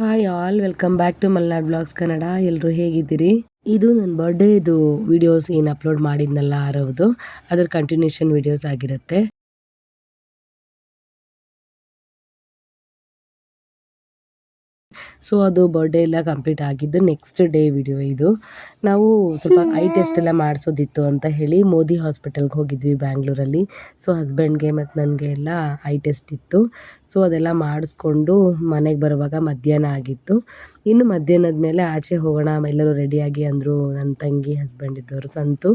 Hi all welcome back to Malnad blogs Kannada ಎಲ್ಲರೂ ಹೇಗಿದ್ದೀರಿ? ಇದು ನನ್ನ ಬರ್ಡೇದು ವಿಡಿಯೋಸ್ ಏನು ಅಪ್ಲೋಡ್ ಮಾಡಿದ್ನಲ್ಲ ಆರವದು. ಅದ್ರ ಕಂಟಿನ್ಯೂಷನ್ ವಿಡಿಯೋಸ್ ಆಗಿರುತ್ತೆ. ಸೊ ಅದು ಬರ್ಡೇ ಎಲ್ಲ ಕಂಪ್ಲೀಟ್ ಆಗಿದ್ದು ನೆಕ್ಸ್ಟ್ ಡೇ ವಿಡಿಯೋ ಇದು. ನಾವು ಸ್ವಲ್ಪ ಐ ಟೆಸ್ಟ್ ಎಲ್ಲ ಮಾಡಿಸೋದಿತ್ತು ಅಂತ ಹೇಳಿ ಮೋದಿ ಹಾಸ್ಪಿಟಲ್ಗೆ ಹೋಗಿದ್ವಿ ಬ್ಯಾಂಗ್ಳೂರಲ್ಲಿ ಸೊ ಹಸ್ಬೆಂಡ್ಗೆ ಮತ್ತು ನನಗೆ ಎಲ್ಲ ಐ ಟೆಸ್ಟ್ ಇತ್ತು. ಸೊ ಅದೆಲ್ಲ ಮಾಡಿಸ್ಕೊಂಡು ಮನೆಗೆ ಬರುವಾಗ ಮಧ್ಯಾಹ್ನ ಆಗಿತ್ತು. ಇನ್ನು ಮಧ್ಯಾಹ್ನದ ಮೇಲೆ ಆಚೆ ಹೋಗೋಣ, ಎಲ್ಲರೂ ರೆಡಿಯಾಗಿ ಅಂದರು ನನ್ನ ತಂಗಿ ಹಸ್ಬೆಂಡ್ ಇದ್ದವರು, ಸಂತು.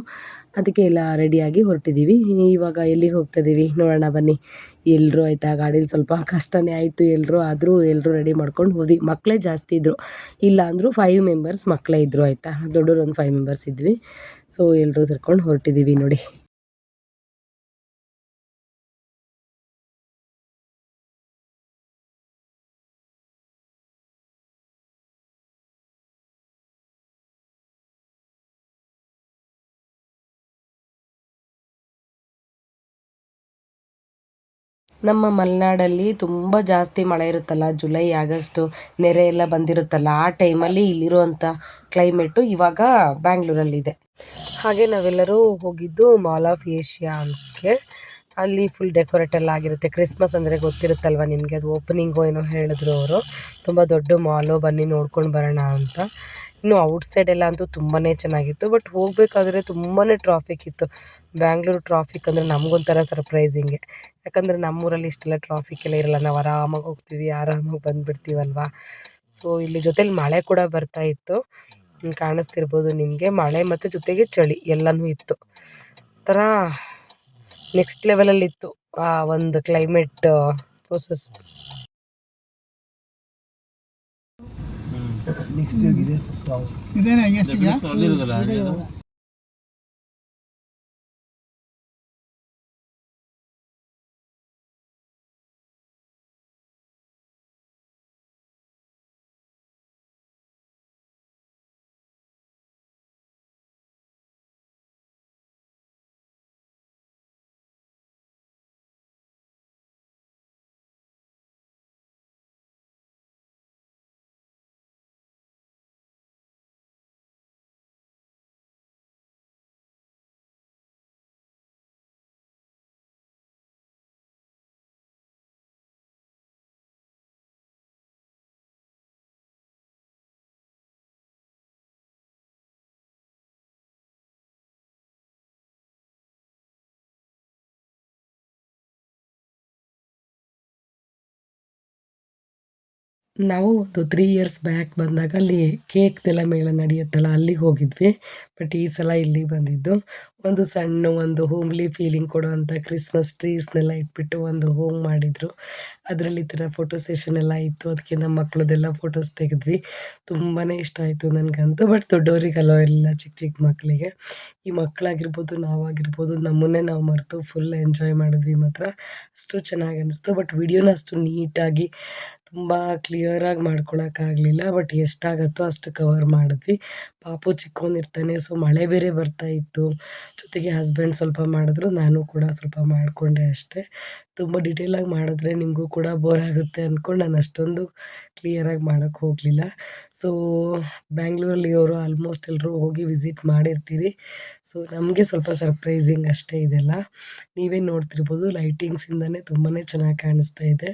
ಅದಕ್ಕೆ ಎಲ್ಲ ರೆಡಿಯಾಗಿ ಹೊರಟಿದ್ದೀವಿ. ಇವಾಗ ಎಲ್ಲಿಗೆ ಹೋಗ್ತಾ ಇದ್ದೀವಿ ನೋಡೋಣ, ಬನ್ನಿ. ಎಲ್ಲರೂ ಆಯಿತಾ? ಗಾಡೀಲಿ ಸ್ವಲ್ಪ ಕಷ್ಟನೇ ಆಯಿತು. ಎಲ್ಲರೂ ಆದರೂ ಎಲ್ಲರೂ ರೆಡಿ ಮಾಡ್ಕೊಂಡು ಹೋದ್ವಿ. ಮಕ್ಕಳೇ ಜಾಸ್ತಿ ಇದ್ದರು ಇಲ್ಲ ಅಂದರೂ ಫೈವ್ ಮೆಂಬರ್ಸ್ ಮಕ್ಕಳೇ ಇದ್ದರು ಆಯಿತಾ? ದೊಡ್ಡವರು ಒಂದು ಫೈವ್ ಮೆಂಬರ್ಸ್ ಇದ್ವಿ. ಸೊ ಎಲ್ಲರೂ ಸೇರ್ಕೊಂಡು ಹೊರಟಿದ್ದೀವಿ ನೋಡಿ. ನಮ್ಮ ಮಲೆನಾಡಲ್ಲಿ ತುಂಬ ಜಾಸ್ತಿ ಮಳೆ ಇರುತ್ತಲ್ಲ, ಜುಲೈ, ಆಗಸ್ಟು ನೆರೆ ಎಲ್ಲ ಬಂದಿರುತ್ತಲ್ಲ, ಆ ಟೈಮಲ್ಲಿ ಇಲ್ಲಿರುವಂಥ ಕ್ಲೈಮೇಟು ಇವಾಗ ಬ್ಯಾಂಗ್ಳೂರಲ್ಲಿದೆ ಹಾಗೆ ನಾವೆಲ್ಲರೂ ಹೋಗಿದ್ದು ಮಾಲ್ ಆಫ್ ಏಷ್ಯಾ ಅಂತೆ. ಅಲ್ಲಿ ಫುಲ್ ಡೆಕೋರೇಟ್ ಎಲ್ಲ ಆಗಿರುತ್ತೆ. ಕ್ರಿಸ್ಮಸ್ ಅಂದರೆ ಗೊತ್ತಿರುತ್ತಲ್ವ ನಿಮಗೆ? ಅದು ಓಪನಿಂಗು ಏನೋ ಹೇಳಿದ್ರು ಅವರು. ತುಂಬ ದೊಡ್ಡ ಮಾಲು ಬನ್ನಿ ನೋಡ್ಕೊಂಡು ಬರೋಣ ಅಂತ. ಇನ್ನು ಔಟ್ ಸೈಡ್ ಎಲ್ಲ ಅಂತೂ ತುಂಬಾ ಚೆನ್ನಾಗಿತ್ತು. ಬಟ್ ಹೋಗಬೇಕಾದ್ರೆ ತುಂಬಾ ಟ್ರಾಫಿಕ್ ಇತ್ತು. ಬ್ಯಾಂಗ್ಳೂರು ಟ್ರಾಫಿಕ್ ಅಂದರೆ ನಮಗೊಂಥರ ಸರ್ಪ್ರೈಸಿಂಗೆ ಯಾಕಂದರೆ ನಮ್ಮೂರಲ್ಲಿ ಇಷ್ಟೆಲ್ಲ ಟ್ರಾಫಿಕ್ ಎಲ್ಲ ಇರಲ್ಲ. ನಾವು ಆರಾಮಾಗಿ ಹೋಗ್ತೀವಿ, ಆರಾಮಾಗಿ ಬಂದುಬಿಡ್ತೀವಲ್ವಾ? ಸೊ ಇಲ್ಲಿ ಜೊತೇಲಿ ಮಳೆ ಕೂಡ ಬರ್ತಾ ಇತ್ತು. ಕಾಣಿಸ್ತಿರ್ಬೋದು ನಿಮಗೆ. ಮಳೆ ಮತ್ತು ಜೊತೆಗೆ ಚಳಿ ಎಲ್ಲನೂ ಇತ್ತು. ಥರ ನೆಕ್ಸ್ಟ್ ಲೆವೆಲಲ್ಲಿತ್ತು ಆ ಒಂದು ಕ್ಲೈಮೇಟ್ ಪ್ರೋಸೆಸ್ ನೆಕ್ಸ್ಟ್ ಇದೆ ಇದೇನಾ ಎಷ್ಟು ನಾವು ಒಂದು ತ್ರೀ ಇಯರ್ಸ್ ಬ್ಯಾಕ್ ಬಂದಾಗ ಅಲ್ಲಿ ಕೇಕ್ದೆಲ್ಲ ಮೇಳ ನಡೆಯುತ್ತಲ್ಲ, ಅಲ್ಲಿಗೆ ಹೋಗಿದ್ವಿ. ಬಟ್ ಈ ಸಲ ಇಲ್ಲಿಗೆ ಬಂದಿದ್ದು ಒಂದು ಸಣ್ಣ ಒಂದು ಹೋಮ್ಲಿ ಫೀಲಿಂಗ್ ಕೊಡುವಂಥ ಕ್ರಿಸ್ಮಸ್ ಟ್ರೀಸ್ನೆಲ್ಲ ಇಟ್ಬಿಟ್ಟು ಒಂದು ಹೋಮ್ ಮಾಡಿದರು. ಅದರಲ್ಲಿ ಈ ಥರ ಫೋಟೋ ಸೆಷನ್ ಎಲ್ಲ ಇತ್ತು ಅದಕ್ಕೆ ನಮ್ಮ ಮಕ್ಕಳದೆಲ್ಲ ಫೋಟೋಸ್ ತೆಗೆದ್ವಿ. ತುಂಬಾ ಇಷ್ಟ ಆಯಿತು ನನಗಂತೂ. ಬಟ್ ದೊಡ್ಡವ್ರಿಗೆ ಅಲ್ಲೋ ಇರಲಿಲ್ಲ ಚಿಕ್ಕ ಚಿಕ್ಕ ಮಕ್ಕಳಿಗೆ ಈ ಮಕ್ಕಳಾಗಿರ್ಬೋದು ನಾವಾಗಿರ್ಬೋದು, ನಮ್ಮನ್ನೇ ನಾವು ಮರೆತು ಫುಲ್ ಎಂಜಾಯ್ ಮಾಡಿದ್ವಿ ಮಾತ್ರ. ಅಷ್ಟು ಚೆನ್ನಾಗಿ ಅನಿಸ್ತು. ಬಟ್ ವಿಡಿಯೋನ ಅಷ್ಟು ನೀಟಾಗಿ ತುಂಬ ಕ್ಲಿಯರಾಗಿ ಮಾಡ್ಕೊಳಕ್ಕಾಗಲಿಲ್ಲ ಬಟ್ ಎಷ್ಟಾಗತ್ತೋ ಅಷ್ಟು ಕವರ್ ಮಾಡಿದ್ವಿ. ಪಾಪು ಚಿಕ್ಕವನಿರ್ತಾನೆ ಸೊ ಮಳೆ ಬೇರೆ ಬರ್ತಾ ಇತ್ತು. ಜೊತೆಗೆ ಹಸ್ಬೆಂಡ್ ಸ್ವಲ್ಪ ಮಾಡಿದ್ರು, ನಾನು ಕೂಡ ಸ್ವಲ್ಪ ಮಾಡಿಕೊಂಡೆ ಅಷ್ಟೇ. ತುಂಬ ಡಿಟೇಲಾಗಿ ಮಾಡಿದ್ರೆ ನಿಮಗೂ ಕೂಡ ಬೋರ್ ಆಗುತ್ತೆ ಅಂದ್ಕೊಂಡು ನಾನು ಅಷ್ಟೊಂದು ಕ್ಲಿಯರಾಗಿ ಮಾಡೋಕ್ಕೆ ಹೋಗಲಿಲ್ಲ. ಸೊ ಬ್ಯಾಂಗ್ಳೂರಲ್ಲಿ ಅವರು ಆಲ್ಮೋಸ್ಟ್ ಎಲ್ಲರೂ ಹೋಗಿ ವಿಸಿಟ್ ಮಾಡಿರ್ತೀರಿ. ಸೊ ನಮಗೆ ಸ್ವಲ್ಪ ಸರ್ಪ್ರೈಸಿಂಗ್ ಅಷ್ಟೇ ಇದೆಲ್ಲ. ನೀವೇ ನೋಡ್ತಿರ್ಬೋದು ಲೈಟಿಂಗ್ಸಿಂದನೇ ತುಂಬಾ ಚೆನ್ನಾಗಿ ಕಾಣಿಸ್ತಾ ಇದೆ.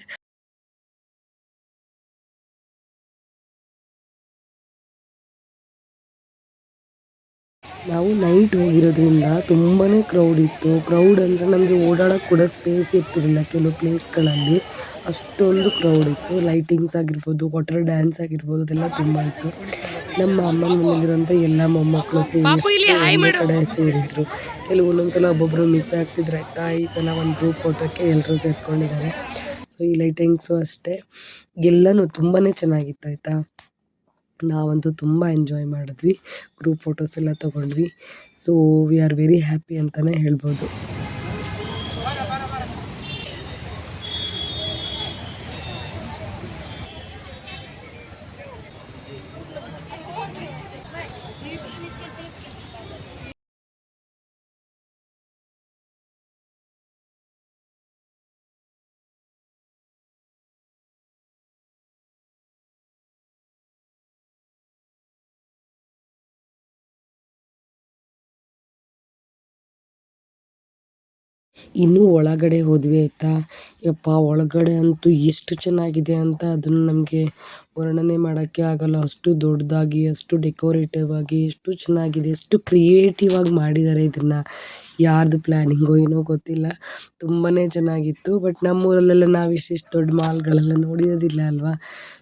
ನಾವು ನೈಟ್ ಹೋಗಿರೋದ್ರಿಂದ ತುಂಬಾ ಕ್ರೌಡ್ ಇತ್ತು. ಕ್ರೌಡ್ ಅಂದರೆ ನಮಗೆ ಓಡಾಡಕ್ಕೆ ಕೂಡ ಸ್ಪೇಸ್ ಇರ್ತಿರಲಿಲ್ಲ ಕೆಲವು ಪ್ಲೇಸ್ಗಳಲ್ಲಿ ಅಷ್ಟೊಂದು ಕ್ರೌಡ್ ಇತ್ತು. ಲೈಟಿಂಗ್ಸ್ ಆಗಿರ್ಬೋದು ವಾಟರ್ ಡ್ಯಾನ್ಸ್ ಆಗಿರ್ಬೋದು ಅದೆಲ್ಲ ತುಂಬ ಇತ್ತು. ನಮ್ಮ ಅಮ್ಮನ ಮನೇಲಿರುವಂಥ ಎಲ್ಲ ಮೊಮ್ಮಕ್ಕಳು ಸೇರಿ ಒಂದೇ ಕಡೆ ಸೇರಿದ್ರು. ಕೆಲವು ಒಂದೊಂದ್ಸಲ ಒಬ್ಬೊಬ್ಬರು ಮಿಸ್ ಆಗ್ತಿದ್ರು ಆಯ್ತಾ? ಈ ಸಲ ಒಂದು ಗ್ರೂಪ್ ಫೋಟೋಕ್ಕೆ ಎಲ್ಲರೂ ಸೇರ್ಕೊಂಡಿದ್ದಾರೆ. ಸೊ ಈ ಲೈಟಿಂಗ್ಸು ಅಷ್ಟೇ. ಎಲ್ಲನೂ ತುಂಬಾ ಚೆನ್ನಾಗಿತ್ತು ಆಯಿತಾ? ನಾವಂತೂ ತುಂಬ ಎಂಜಾಯ್ ಮಾಡಿದ್ವಿ. ಗ್ರೂಪ್ ಫೋಟೋಸ್ ಎಲ್ಲ ತಗೊಂಡ್ವಿ. So we are very happy ಅಂತಲೇ ಹೇಳ್ಬೋದು. ಇನ್ನೂ ಒಳಗಡೆ ಹೋದ್ವಿ ಆಯಿತಾ? ಯಪ್ಪ, ಒಳಗಡೆ ಅಂತೂ ಎಷ್ಟು ಚೆನ್ನಾಗಿದೆ ಅಂತ ಅದನ್ನು ನಮಗೆ ವರ್ಣನೆ ಮಾಡೋಕ್ಕೆ ಆಗಲ್ಲ. ಅಷ್ಟು ದೊಡ್ಡದಾಗಿ, ಅಷ್ಟು ಡೆಕೋರೇಟಿವ್ ಆಗಿ, ಎಷ್ಟು ಚೆನ್ನಾಗಿದೆ, ಎಷ್ಟು ಕ್ರಿಯೇಟಿವ್ ಆಗಿ ಮಾಡಿದ್ದಾರೆ ಇದನ್ನು. ಯಾರ್ದು ಪ್ಲ್ಯಾನಿಂಗೋ ಏನೋ ಗೊತ್ತಿಲ್ಲ. ತುಂಬಾ ಚೆನ್ನಾಗಿತ್ತು. ಬಟ್ ನಮ್ಮೂರಲ್ಲೆಲ್ಲ ನಾವು ಇಷ್ಟಿಷ್ಟು ದೊಡ್ಡ ಮಾಲ್ಗಳೆಲ್ಲ ನೋಡಿರೋದಿಲ್ಲ ಅಲ್ವಾ?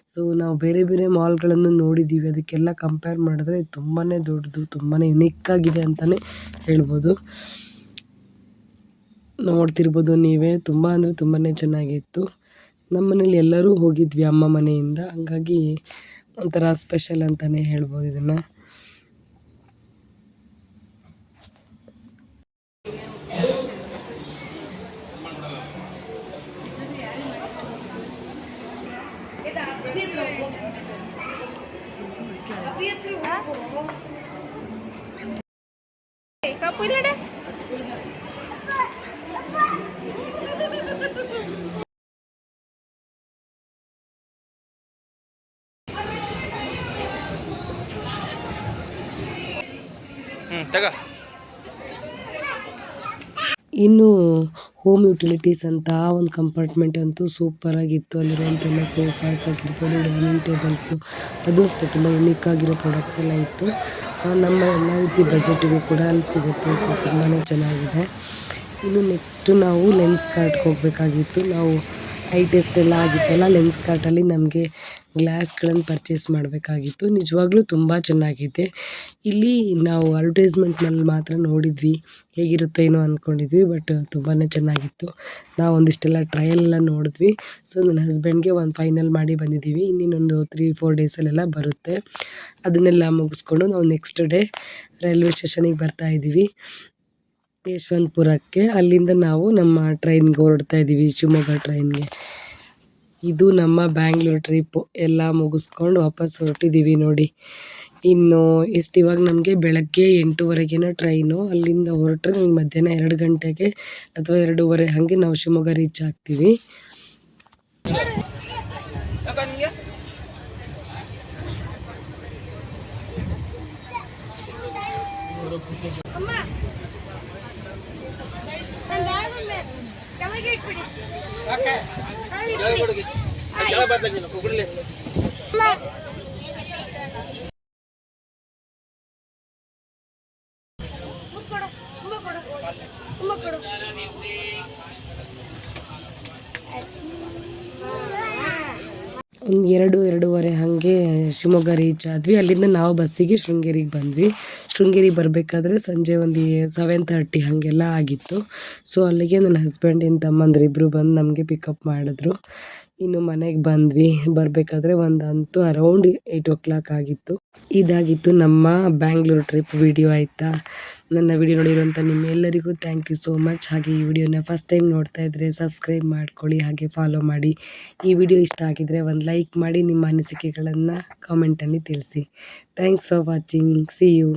ಸೊ ನಾವು ಬೇರೆ ಬೇರೆ ಮಾಲ್ಗಳನ್ನು ನೋಡಿದ್ದೀವಿ ಅದಕ್ಕೆಲ್ಲ ಕಂಪೇರ್ ಮಾಡಿದ್ರೆ ತುಂಬಾ ದೊಡ್ಡದು ತುಂಬಾ ಯುನಿಕ್ ಆಗಿದೆ ಅಂತಲೇ ಹೇಳ್ಬೋದು. ನೋಡ್ತಿರ್ಬೋದು ನೀವೇ. ತುಂಬ ಅಂದರೆ ತುಂಬಾ ಚೆನ್ನಾಗಿತ್ತು. ನಮ್ಮ ಮನೇಲಿ ಎಲ್ಲರೂ ಹೋಗಿದ್ವಿ ಅಮ್ಮ ಮನೆಯಿಂದ. ಹಾಗಾಗಿ ಒಂಥರ ಸ್ಪೆಷಲ್ ಅಂತಲೇ ಹೇಳ್ಬೋದು ಇದನ್ನು. ತಗ. ಇನ್ನು ಹೋಮ್ ಯುಟಿಲಿಟೀಸ್ ಅಂತ ಒಂದು ಕಂಪಾರ್ಟ್ಮೆಂಟ್ ಅಂತೂ ಸೂಪರಾಗಿತ್ತು ಅಲ್ಲಿರುವಂತೆಲ್ಲ ಸೋಫಾಸ್ ಆಗಿರ್ಬೋದು ಡೈನಿಂಗ್ ಟೇಬಲ್ಸು ಅದು ಅಷ್ಟೇ, ತುಂಬ ಯುನೀಕ್ ಆಗಿರೋ ಪ್ರಾಡಕ್ಟ್ಸ್ ಎಲ್ಲ ಇತ್ತು. ನಮ್ಮ ಎಲ್ಲ ರೀತಿ ಬಜೆಟಿಗೂ ಕೂಡ ಅಲ್ಲಿ ಸಿಗುತ್ತೆ ಸೊ ತುಂಬಾ ಚೆನ್ನಾಗಿದೆ. ಇನ್ನು ನೆಕ್ಸ್ಟು ನಾವು ಲೆನ್ಸ್ ಕಾರ್ಟ್ಗೆ ಹೋಗಬೇಕಾಗಿತ್ತು. ನಾವು ಐ ಟೆಸ್ಟ್ ಎಲ್ಲ ಆಗಿತ್ತಲ್ಲ ಲೆನ್ಸ್ ಕಾರ್ಟಲ್ಲಿ ನಮಗೆ ಗ್ಲಾಸ್ಗಳನ್ನು ಪರ್ಚೇಸ್ ಮಾಡಬೇಕಾಗಿತ್ತು. ನಿಜವಾಗ್ಲೂ ತುಂಬ ಚೆನ್ನಾಗಿದೆ. ಇಲ್ಲಿ ನಾವು ಅಡ್ವರ್ಟೈಸ್ಮೆಂಟ್ನಲ್ಲಿ ಮಾತ್ರ ನೋಡಿದ್ವಿ, ಹೇಗಿರುತ್ತೋ ಏನೋ ಅಂದ್ಕೊಂಡಿದ್ವಿ ಬಟ್ ತುಂಬಾ ಚೆನ್ನಾಗಿತ್ತು. ನಾವು ಒಂದಿಷ್ಟೆಲ್ಲ ಟ್ರಯಲ್ ಎಲ್ಲ ನೋಡಿದ್ವಿ. ಸೊ ನನ್ನ ಹಸ್ಬೆಂಡ್ಗೆ ಒಂದು ಫೈನಲ್ ಮಾಡಿ ಬಂದಿದ್ದೀವಿ. ಇನ್ನೊಂದು ತ್ರೀ ಫೋರ್ ಡೇಸಲ್ಲೆಲ್ಲ ಬರುತ್ತೆ. ಅದನ್ನೆಲ್ಲ ಮುಗಿಸ್ಕೊಂಡು ನಾವು ನೆಕ್ಸ್ಟ್ ಡೇ ರೈಲ್ವೆ ಸ್ಟೇಷನಿಗೆ ಬರ್ತಾ ಇದ್ದೀವಿ. ಯಶವಂತಪುರಕ್ಕೆ ಅಲ್ಲಿಂದ ನಾವು ನಮ್ಮ ಟ್ರೈನ್ಗೆ ಹೊರಡ್ತಾ ಇದ್ದೀವಿ, ಶಿವಮೊಗ್ಗ ಟ್ರೈನ್ಗೆ. ಇದು ನಮ್ಮ ಬ್ಯಾಂಗ್ಳೂರು ಟ್ರಿಪ್ಪು ಎಲ್ಲ ಮುಗಿಸ್ಕೊಂಡು ವಾಪಸ್ ಹೊರಟಿದ್ದೀವಿ ನೋಡಿ. ಇನ್ನು ಎಷ್ಟು ಇವಾಗ ನಮಗೆ ಬೆಳಗ್ಗೆ ಎಂಟೂವರೆಗೇನೋ ಟ್ರೈನು. ಅಲ್ಲಿಂದ ಹೊರಟ್ರೆ ನಮಗೆ ಮಧ್ಯಾಹ್ನ ಎರಡು ಗಂಟೆಗೆ ಅಥವಾ ಎರಡೂವರೆ ಹಾಗೆ ನಾವು ಶಿವಮೊಗ್ಗ ರೀಚ್ ಆಗ್ತೀವಿ. ಒಂದು ಎರಡು, ಎರಡೂವರೆ ಹಾಗೆ ಶಿವಮೊಗ್ಗ ರೀಚ್ ಆದ್ವಿ. ಅಲ್ಲಿಂದ ನಾವು ಬಸ್ಸಿಗೆ ಶೃಂಗೇರಿಗೆ ಬಂದ್ವಿ. ಶೃಂಗೇರಿಗೆ ಬರಬೇಕಾದ್ರೆ ಸಂಜೆ ಒಂದು ಸೆವೆನ್ ತರ್ಟಿ ಹಾಗೆಲ್ಲ ಆಗಿತ್ತು. ಸೊ ಅಲ್ಲಿಗೆ ನನ್ನ ಹಸ್ಬೆಂಡಿನ ತಮ್ಮಂದ್ರು ಇಬ್ಬರು ಬಂದು ನಮಗೆ ಪಿಕಪ್ ಮಾಡಿದ್ರು. ಇನ್ನು ಮನೆಗೆ ಬಂದ್ವಿ. ಬರಬೇಕಾದ್ರೆ ಒಂದು ಅಂತೂ ಅರೌಂಡ್ ಏಯ್ಟ್ ಓ ಕ್ಲಾಕ್ ಆಗಿತ್ತು. ಇದಾಗಿತ್ತು ನಮ್ಮ ಬ್ಯಾಂಗ್ಳೂರ್ ಟ್ರಿಪ್ ವಿಡಿಯೋ ಆಯಿತಾ? ನನ್ನ ವಿಡಿಯೋ ನೋಡಿರುವಂಥ ನಿಮ್ಮೆಲ್ಲರಿಗೂ ಥ್ಯಾಂಕ್ ಯು ಸೋ ಮಚ್ ಹಾಗೆ ಈ ವಿಡಿಯೋನ ಫಸ್ಟ್ ಟೈಮ್ ನೋಡ್ತಾ ಇದ್ದರೆ ಸಬ್ಸ್ಕ್ರೈಬ್ ಮಾಡ್ಕೊಳ್ಳಿ, ಹಾಗೆ ಫಾಲೋ ಮಾಡಿ. ಈ ವಿಡಿಯೋ ಇಷ್ಟ ಆಗಿದ್ರೆ ಒಂದು ಲೈಕ್ ಮಾಡಿ, ನಿಮ್ಮ ಅನಿಸಿಕೆಗಳನ್ನು ಕಾಮೆಂಟಲ್ಲಿ ತಿಳಿಸಿ. Thanks for watching see you